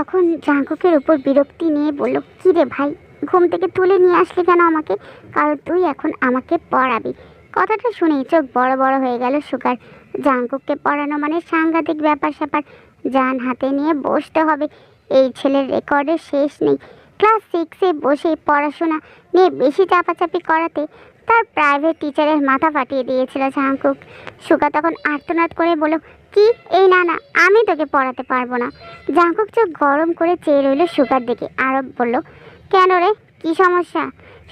তখন জাঙ্কুকের উপর বিরক্তি নিয়ে বলল কী রে ভাই, ঘুম থেকে তুলে নিয়ে আসলি কেন আমাকে? কারণ তুই এখন আমাকে পড়াবি। কথাটা শুনেই চোখ বড় বড় হয়ে গেল সুগার। জাঙ্কুককে পড়ানো মানে সাংঘাতিক ব্যাপার স্যাপার। যান হাতে নিয়ে বসতে হবে। এই ছেলের রেকর্ডের শেষ নেই। ক্লাস সিক্সে বসে পড়াশোনা নিয়ে বেশি চাপাচাপি করাতে তার প্রাইভেট টিচারের মাথা ফাটিয়ে দিয়েছিল জাঙ্কুক। সুগা তখন আর্তনাদ করে বলল কি? এই না না, আমি তোকে পড়াতে পারব না। জাঙ্কুক চোখ গরম করে চেয়ে রইল সুগার দিকে। আরব বলল, কেন রে? কি সমস্যা?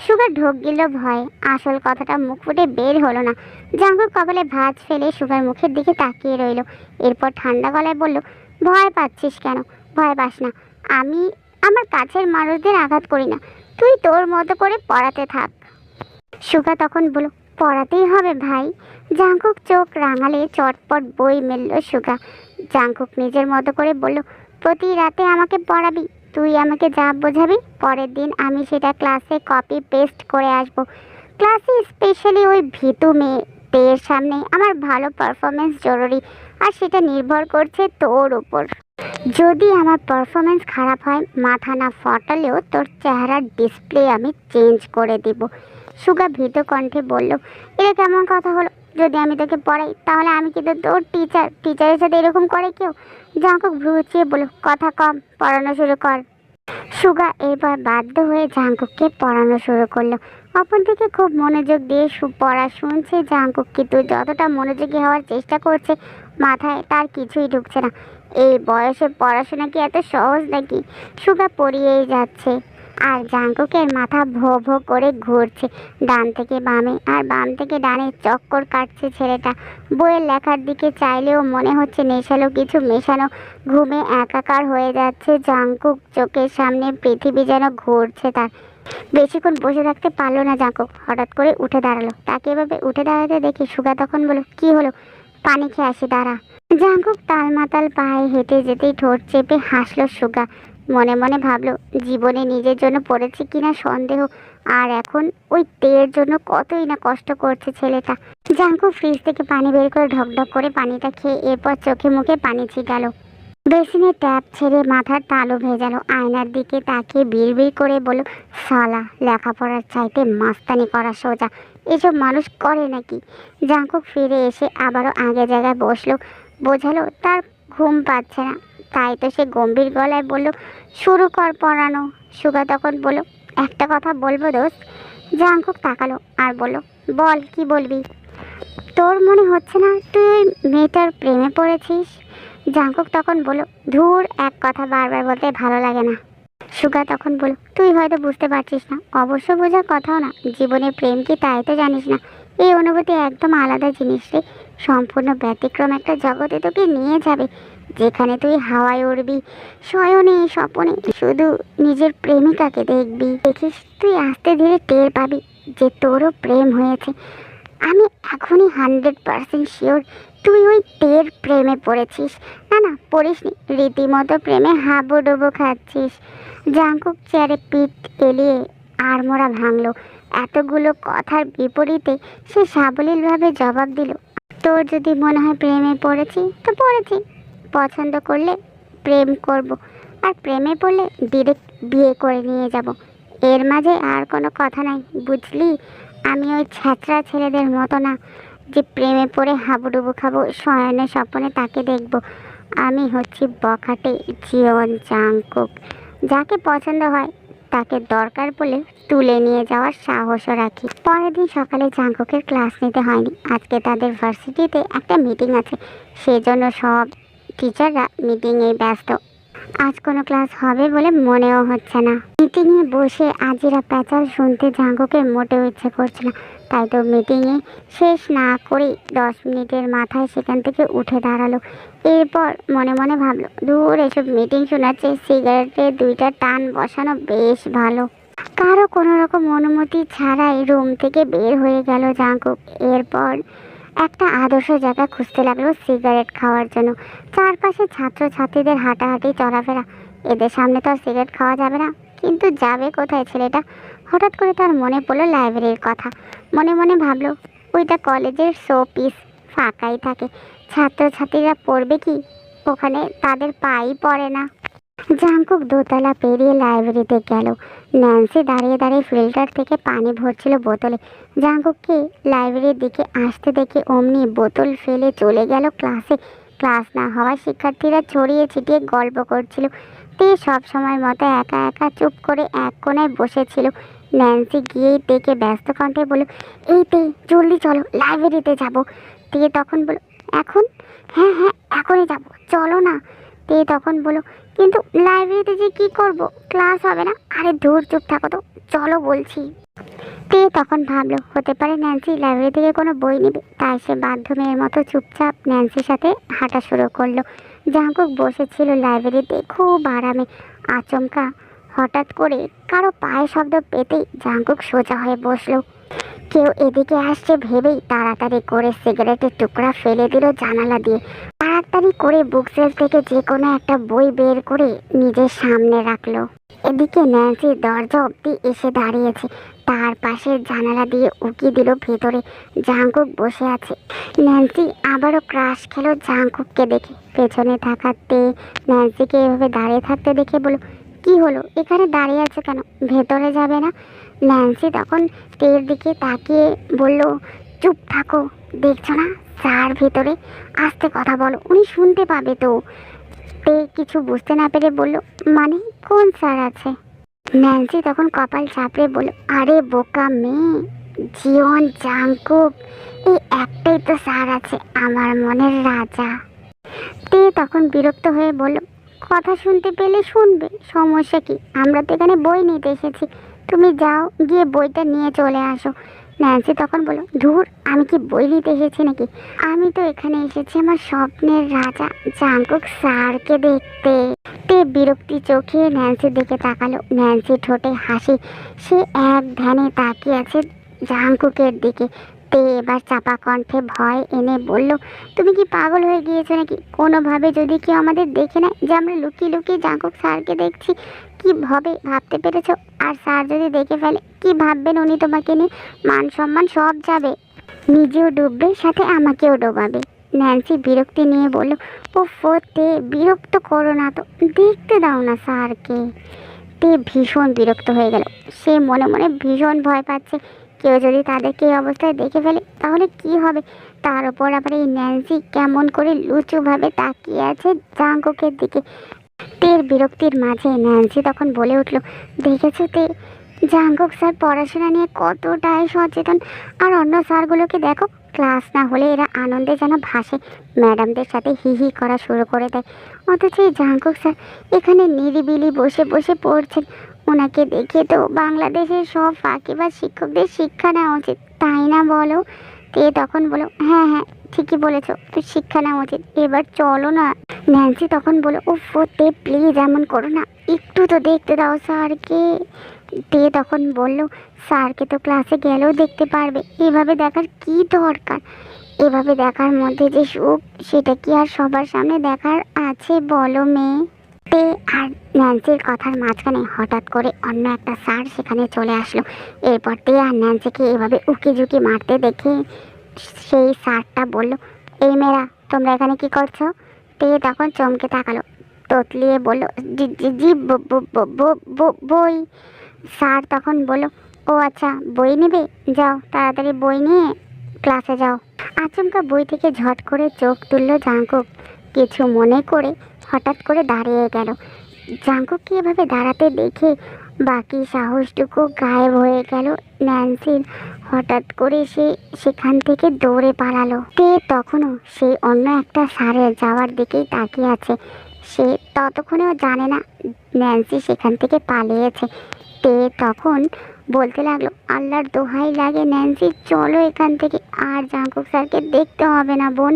সুগার ঢোক গেল ভয়। আসল কথাটা মুখ ফুটে বের হলো না। জাঙ্কুক কপালে ভাঁজ ফেলে সুগার মুখের দিকে তাকিয়ে রইল। এরপর ঠান্ডা গলায় বলল, ভয় পাচ্ছিস কেন? ভয় পাস না। আমি, আমার কাছের মানুষদের আঘাত করি না। তুই তোর মতো করে পড়াতে থাক। সুগা তখন বলল পড়াতেই হবে ভাই। জাঙ্কুক চোখ রাঙালে চটপট বই মেলল সুগা। জাঙ্কুক নিজের মতো করে বলল, প্রতি রাতে আমাকে পড়াবি? তুই আমাকে যা বোঝাবি? পরের দিন আমি সেটা ক্লাসে কপি পেস্ট করে আসব। ক্লাসে স্পেশালি ওই ভীতু মেয়েদের সামনে। আমার ভালো পারফরমেন্স জরুরি, আর সেটা নির্ভর করছে তোর উপর। যদি আমার পারফরমেন্স খারাপ হয়, মাথা না ফটালেও তোর চেহারার ডিসপ্লে আমি চেঞ্জ করে দেব। সুগা ভীত কণ্ঠে বলল, এটা কেমন কথা হলো? যদি আমি তোকে পড়াই, তাহলে আমি কিন্তু তোর টিচার টিচারের সাথে এরকম করে কেউ? জাঙ্কুক ভ্রুচিয়ে বলো কথা কম, পড়ানো শুরু কর। সুগা এবার বাধ্য হয়ে জাঙ্কুককে পড়ানো শুরু করল। অপরদিকে খুব মনোযোগ দিয়ে সু- পড়া শুনছে জাঙ্কুক, কিন্তু যতটা মনোযোগী হওয়ার চেষ্টা করছে, মাথায় তার কিছুই ঢুকছে না। এই বয়সে পড়াশোনা কি এত সহজ নাকি? সুগা পড়িয়েই যাচ্ছে। আর জাঙ্কুকের মাথা ভো ভো করে ঘুরছে। ডান থেকে বামে আর বাম থেকে ডানে চক্কর কাটছে ছেলেটা। বইয়ের লেখার দিকে চাইলেও মনে হচ্ছে নেশালো কিছু মেশানো। ঘুমে একাকার হয়ে যাচ্ছে জাঙ্কুক। চোখের সামনে পৃথিবী যেন ঘুরছে তার। বেশিক্ষণ বসে থাকতে পারল না জাঙ্কুক। হঠাৎ করে উঠে দাঁড়াল। তাকে এভাবে উঠে দাঁড়াতে দেখে সুগা তখন বলো কি হলো? পানি খেয়ে আসি, দাঁড়া। জাঙ্কুক তালমাতাল পায়ে হেঁটে যেতেই ঠোঁট চেপে হাসলো সুগা। মনে মনে ভাবলো, জীবনে নিজের জন্য পড়েছে কিনা সন্দেহ, আর এখন ওই তেয়ের জন্য কতই না কষ্ট করছে ছেলেটা। জাঙ্কু ফ্রিজ থেকে পানি বের করে ঢকঢক করে পানিটা খেয়ে এরপর চোখে মুখে পানি ছিটালো। বেসিনের ট্যাপ ছেড়ে মাথার তালু ভেজালো, আয়নার দিকে তাকিয়ে বিড়বিড় করে বলল সালা লেখাপড়ার চাইতে মাস্তানি করা সোজা, এসব মানুষ করে নাকি? জাঙ্কুক ফিরে এসে আবারও আগে জায়গায় বসল, বোঝালো, তার ঘুম পাচ্ছে না। তাই তো সে গম্ভীর গলায় বলল, শুরু কর পড়ানো। সুগা তখন বলল, একটা কথা বলব দোস্ত? জাঙ্কুক তাকালো আর বলল, বল, কি বলবি? তোর মনে হচ্ছে না তুই ওই মেয়েটার প্রেমে পড়েছিস? জাঙ্কুক তখন বলল, ধুর, এক কথা বারবার বলতে ভালো লাগে না। সুগা তখন বলল, তুই হয়তো বুঝতে পারছিস না, অবশ্য বোঝার কথাও না, জীবনে প্রেম কি তাই তো জানিস না? এই অনুভূতি একদম আলাদা জিনিস রে সম্পূর্ণ ব্যতিক্রম একটা জগতে তোকে নিয়ে যাবে, যেখানে তুই হাওয়ায় উড়বি, শয়নে স্বপনে। শুধু নিজের প্রেমিকাকে দেখবি। দেখিস, তুই আস্তে ধীরে টের পাবি যে তোরও প্রেম হয়েছে। আমি এখনই হান্ড্রেড পার্সেন্ট শিওর তুই ওই তের প্রেমে পড়েছিস। না না, পড়িসনি, রীতিমতো প্রেমে হাবুডুবু খাচ্ছিস। জাঙ্কুক চেয়ারে পিঠ এলিয়ে আড়মোড়া ভাঙলো। এতগুলো কথার বিপরীতে সে সাবলীলভাবে জবাব দিল তোর যদি মনে হয় প্রেমে পড়েছি, তো পড়েছি। পছন্দ করলে প্রেম করব, আর প্রেমে পড়লে ডিরেক্ট বিয়ে করে নিয়ে যাব। এর মাঝে আর কোনো কথা নাই, বুঝলি? আমি ওই ছ্যাঁচড়া ছেলেদের মতো না, যে প্রেমে পড়ে হাবুডুবু খাব, শয়নে স্বপনে তাকে দেখব। আমি হচ্ছি বখাটে জীবন জাঙ্কুক যাকে পছন্দ হয় তাকে দরকার বলে তুলে নিয়ে যাওয়ার সাহসও রাখি। পরের দিন সকালে জাঙ্কুকের ক্লাস নিতে হয়নি। আজকে তাদের ভার্সিটিতে একটা মিটিং আছে। সেজন্য সব টিচাররা মিটিংয়ে ব্যস্ত। আজ কোনো ক্লাস হবে বলে মনেও হচ্ছে না। মিটিংয়ে বসে আজিরা প্যাচাল শুনতে জাঙ্কুকের মোটেও ইচ্ছে করছে না। তাই তো মিটিংয়ে শেষ না করেই দশ মিনিটের মাথায় সেখান থেকে উঠে দাঁড়াল। এরপর মনে মনে ভাবলো, দূর, এসব মিটিং শোনাচ্ছে সিগারেটে দুইটা টান বসানো বেশ ভালো। কারও কোনো রকম অনুমতি ছাড়াই রুম থেকে বের হয়ে গেল জাঙ্কুক। এরপর একটা আদর্শ জায়গা খুঁজতে লাগল সিগারেট খাওয়ার জন্য। চারপাশে ছাত্রছাত্রীদের হাঁটাহাঁটি, চলাফেরা। এদের সামনে তো আর সিগারেট খাওয়া যাবে না। কিন্তু যাবে কোথায় ছেলেটা? হঠাৎ করে তার মনে পড়ল লাইব্রেরির কথা। মনে মনে ভাবলো, ওইটা কলেজের শো পিস ফাঁকাই থাকে। ছাত্রছাত্রীরা পড়বে কি? ওখানে তাদের পাই পড়ে না। জাঙ্কুক দোতলা পেরিয়ে লাইব্রেরিতে গেল। ন্যান্সি দাঁড়িয়ে দাঁড়িয়ে ফিল্টার থেকে পানি ভরছিল বোতলে। জাঙ্কুককে লাইব্রেরির দিকে আসতে দেখে অমনি বোতল ফেলে চলে গেল ক্লাসে ক্লাস না হওয়ায় শিক্ষার্থীরা ছড়িয়ে ছিটিয়ে গল্প করছিল। তে সব সময়ের মতো একা একা চুপ করে এক কোণায় বসেছিল। ন্যান্সি গিয়েই তেকে ব্যস্ত কণ্ঠে বলল, এই তে জলদি চলো, লাইব্রেরিতে যাব। তে তখন বলল, এখন? হ্যাঁ হ্যাঁ এখনই যাব, চলো না। তে তখন বলল, কিন্তু লাইব্রেরিতে যে কি করব? ক্লাস হবে না? আরে দূর চুপ থাকো তো, চলো বলছি। তে তখন ভাবলো, হতে পারে ন্যান্সি লাইব্রেরি থেকে কোনো বই নেবে? তাই সে বাধ্য মেয়ের মতো চুপচাপ ন্যান্সির সাথে হাঁটা শুরু করল। জাঙ্কুক বসেছিল লাইব্রেরিতে, খুব আরামে। আচমকা হঠাৎ করে কারও পায়ে শব্দ পেতেই জাঙ্কুক সোজা হয়ে বসল। কেউ এদিকে আসছে ভেবেই তাড়াতাড়ি করে সিগারেটের টুকরা ফেলে দিল জানালা দিয়ে। তাড়াতাড়ি করে বুক সেলফ থেকে যে কোনো একটা বই বের করে নিজের সামনে রাখল। এদিকে ন্যান্সি দরজা অবধি এসে দাঁড়িয়েছে। তার পাশে জানালা দিয়ে উকি দিল ভেতরে। জাঙ্কুক বসে আছে। ন্যান্সি আবারও ক্রাশ খেলো জাঙ্কুককে দেখে। পেছনে থাকাতে ন্যান্সিকে এভাবে দাঁড়িয়ে থাকতে দেখে বলো কি হলো? এখানে দাঁড়িয়ে আছে কেন? ভেতরে যাবে না? ন্যান্সি তখন তের দিকে তাকিয়ে বলল, চুপ থাকো, দেখছ না? স্যার ভেতরে আস্তে কথা বলো, উনি শুনতে পাবে তো। তে কিছু বুঝতে না পেরে বলল মানে কোন স্যার আছে? ন্যান্সি তখন কপাল চাপড়ে বলল, আরে বোকা মেয়ে জীবন জাঙ্কুক, এই একটাই তো স্যার আছে, আমার মনের রাজা। তে তখন বিরক্ত হয়ে বলল কথা শুনতে পেলে শুনবে। সমস্যা কি? আমরা তো এখানে বই নিতে এসেছি। তুমি যাও, গিয়ে বইটা নিয়ে চলে আসো। ন্যান্সি তখন বলল, ধুর, আমি কি বই নিতে এসেছি নাকি? আমি তো এখানে এসেছি আমার স্বপ্নের রাজা জাঙ্কুক স্যারকে দেখতে। তে বিরক্তি চোখে ন্যান্সির দিকে তাকালো। ন্যান্সি ঠোঁটে হাসি। সে এক ধ্যানে তাকিয়ে আছে জাঙ্কুকের দিকে। তে এবার চাপা কণ্ঠে ভয় এনে বলল, তুমি কি পাগল হয়ে গিয়েছো নাকি? কোনোভাবে যদি কেউ আমাদের দেখে নেয় যে আমরা লুকিয়ে লুকিয়ে জাঙ্কুক স্যারকে দেখছি, কি ভাবে, ভাবতে পেরেছ? আর স্যার যদি দেখে ফেলে, কি ভাববেন উনি তোমাকে নিয়ে? মান সম্মান সব যাবে। নিজেও ডুববে, সাথে আমাকেও ডোবাবে। ন্যান্সি বিরক্তি নিয়ে বলল ও ফোতে বিরক্ত করো না তো, দেখতে দাও না স্যারকে। তে ভীষণ বিরক্ত হয়ে গেল। সে মনে মনে ভীষণ ভয় পাচ্ছে। কেউ যদি তাদেরকে এই অবস্থায় দেখে ফেলে, তাহলে কি হবে? তার উপর আবার এই ন্যান্সি কেমন করে লুচুভাবে তাকিয়ে আছে জাঙ্কুকের দিকে। তের বিরক্তির মাঝে ন্যান্সি তখন বলে উঠল, দেখেছ তে, জাঙ্কুক স্যার পড়াশোনা নিয়ে কতটাই সচেতন। আর অন্য স্যারগুলোকে দেখো, ক্লাস না হলে এরা আনন্দে যেন ভাসে। ম্যাডামদের সাথে হি হি করা শুরু করে দেয়। অথচ এই জাঙ্কুক স্যার এখানে নিরিবিলি বসে বসে পড়ছেন। ওনাকে দেখে তো বাংলাদেশের সব ফাঁকিবাজ শিক্ষকদের শিক্ষা নেওয়া উচিত। তাই না বলো? তে তখন বলো হ্যাঁ হ্যাঁ ঠিকই বলেছ তুই শিক্ষা নেওয়া উচিত। এবার চলো না। ন্যান্সি তখন বলো ও ফোতে প্লিজ এমন করো না, একটু তো দেখতে দাও স্যারকে। তে তখন বলল, স্যারকে তো ক্লাসে গেলেও দেখতে পারবে, এভাবে দেখার কি দরকার? এভাবে দেখার মধ্যে যে সুখ, সেটা কি আর সবার সামনে দেখার আছে বলো মেয়ে? তে আর ন্যান্সির কথার মাঝখানে হঠাৎ করে অন্য একটা স্যার সেখানে চলে আসলো। এরপর তে আর ন্যান্সিকে এভাবে উকি ঝুঁকি মারতে দেখে সেই স্যারটা বলল, এই মেয়েরা, তোমরা এখানে কি করছ? তে তখন চমকে তাকালো, তোতলিয়ে বলল, জি বই। স্যার তখন বলল, ও আচ্ছা বই নেবে? যাও, তাড়াতাড়ি বই নিয়ে ক্লাসে যাও। আচমকা বই থেকে ঝট করে চোখ তুললো জাঙ্কুক। কিছু মনে করে হঠাৎ করে দাঁড়িয়ে গেল। জাঙ্কুককে এভাবে দাঁড়াতে দেখে বাকি সাহসটুকু গায়েব হয়ে গেল ন্যান্সির। হঠাৎ করে সে সেখান থেকে দৌড়ে পালালো। তে তখনও সেই অন্য একটা সারের যাওয়ার দিকেই তাকিয়ে আছে। সে ততক্ষণেও জানে না ন্যান্সি সেখান থেকে পালিয়েছে। তে তখন বলতে লাগল, আল্লাহর দোহাই লাগে ন্যান্সি, চলো এখান থেকে। আর জাঙ্কুক স্যারকে দেখতে হবে না, বোন।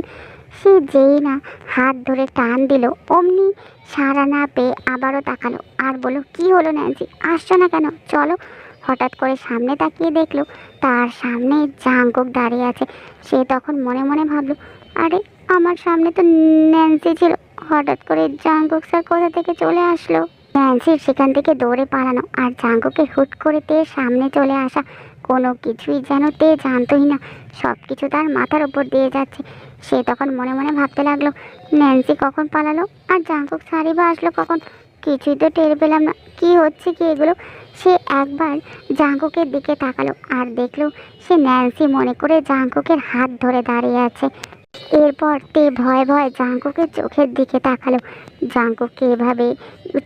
সে যেই না হাত ধরে টান দিল, অমনি সারা না পেয়ে আবারও তাকালো। আর বলল, কি হলো ন্যান্সি? আসছো না কেন? চলো। হঠাৎ করে সামনে তাকিয়ে দেখল, তার সামনে জাঙ্কুক দাঁড়িয়ে আছে। সে তখন মনে মনে ভাবলো, আরে, আমার সামনে তো ন্যান্সি ছিল। হঠাৎ করে জাঙ্কুক স্যার কোথা থেকে চলে আসলো? ন্যান্সির সেখান থেকে দৌড়ে পালানো আর জাঙ্কুকে হুট করে তে সামনে চলে আসা, কোনো কিছুই যেন তে জানতোই না। সব কিছু তার মাথার উপর দিয়ে যাচ্ছে। সে তখন মনে মনে ভাবতে লাগল, ন্যান্সি কখন পালালো? আর জাঙ্কুক সারি বা আসলো কখন? কিছুই তো টের পেলাম না। কি হচ্ছে কি এগুলো? সে একবার জাঙ্কুকের দিকে তাকালো আর দেখল সে ন্যান্সি মনে করে জাঙ্কুকের হাত ধরে দাঁড়িয়ে আছে। এরপর তে ভয় ভয় জাঙ্কুকের চোখের দিকে তাকালো। জাঙ্কুককে এভাবে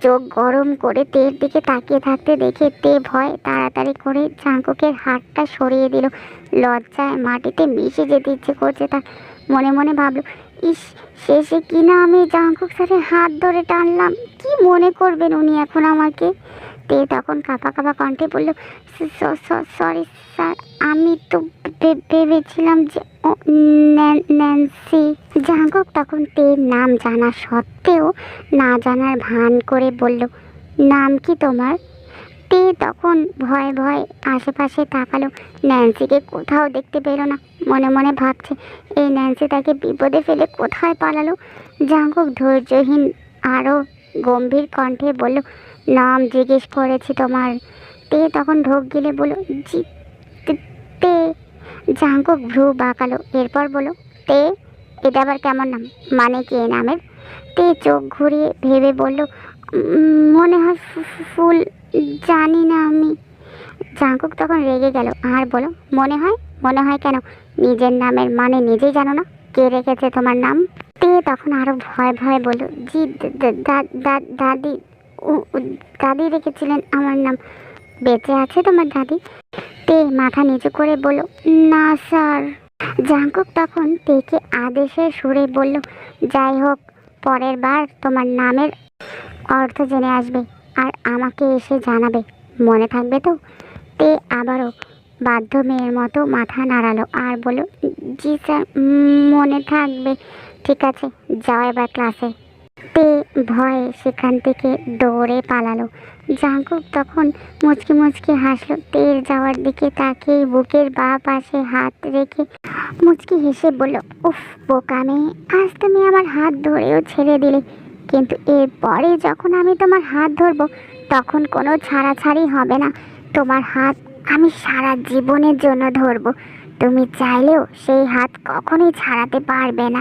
চোখ গরম করে তের দিকে তাকিয়ে থাকতে দেখে তে ভয় তাড়াতাড়ি করে জাঙ্কুকের হাতটা সরিয়ে দিল। লজ্জায় মাটিতে মিশে যেতে ইচ্ছে করছে তার। মনে মনে ভাবলো, ইস, শেষে কিনা আমি জাঙ্কুক স্যারের হাত ধরে টানলাম? কি মনে করবেন উনি এখন আমাকে? তে তখন কাঁপা কাঁপা কণ্ঠে বলল সরি স্যার, আমি তো ভেবেছিলাম যে ন্যান্সি জাঙ্কুক তখন তের নাম জানা সত্ত্বেও না জানার ভান করে বলল, নাম কি তোমার? তে তখন ভয় ভয় আশেপাশে তাকালো, ন্যান্সিকে কোথাও দেখতে পেল না। মনে মনে ভাবছে, এই ন্যান্সি তাকে বিপদে ফেলে কোথায় পালালো? জাঙ্কুক ধৈর্যহীন আরও গম্ভীর কণ্ঠে বলল, নাম জিজ্ঞেস করেছি তোমার। তে তখন ঢোক গেলে বলল জি তে- জাঙ্কুক ভ্রু বাঁকালো, এরপর বলো তে, এটা আবার কেমন নাম? মানে কি নামের? তে চোখ ঘুরিয়ে ভেবে বলল, মনে হয় ফুল, জানি না আমি। জাঙ্কুক তখন রেগে গেল, আর বলো মনে হয় মনে হয় কেন? নিজের নামের মানে নিজেই জানো না? কে রেখেছে তোমার নাম? তে তখন আরও ভয় ভয় বলল, জি দাদি দাদি রেখেছিলেন আমার নাম। বেঁচে আছে তোমার দাদি? তে মাথা নিচু করে বলল, না, স্যার। জাঙ্কুক তখন তেকে আদেশের সুরে বলল, যাই হোক, পরের বার তোমার নামের অর্থ জেনে আসবে আর আমাকে এসে জানাবে। মনে থাকবে তো? তে আবারও বাধ্য মেয়ের মতো মাথা নাড়ালো আর বলল, জি স্যার মনে থাকবে। ঠিক আছে, যাও এবার ক্লাসে। তে ভয়ে সেখান থেকে দৌড়ে পালালো। জাঙ্কুক তখন মুচকি মুচকি হাসলো। তের যাওয়ার দিকে তাকিয়ে বুকের বা পাশে হাত রেখে মুচকি হেসে বলল, উফ, বোকা মেয়ে, আজ তুমি আমার হাত ধরেও ছেড়ে দিলে। কিন্তু এরপরে যখন আমি তোমার হাত ধরবো, তখন কোনো ছাড়াছাড়ি হবে না। তোমার হাত আমি সারা জীবনের জন্য ধরবো। তুমি চাইলেও সেই হাত কখনোই ছাড়াতে পারবে না।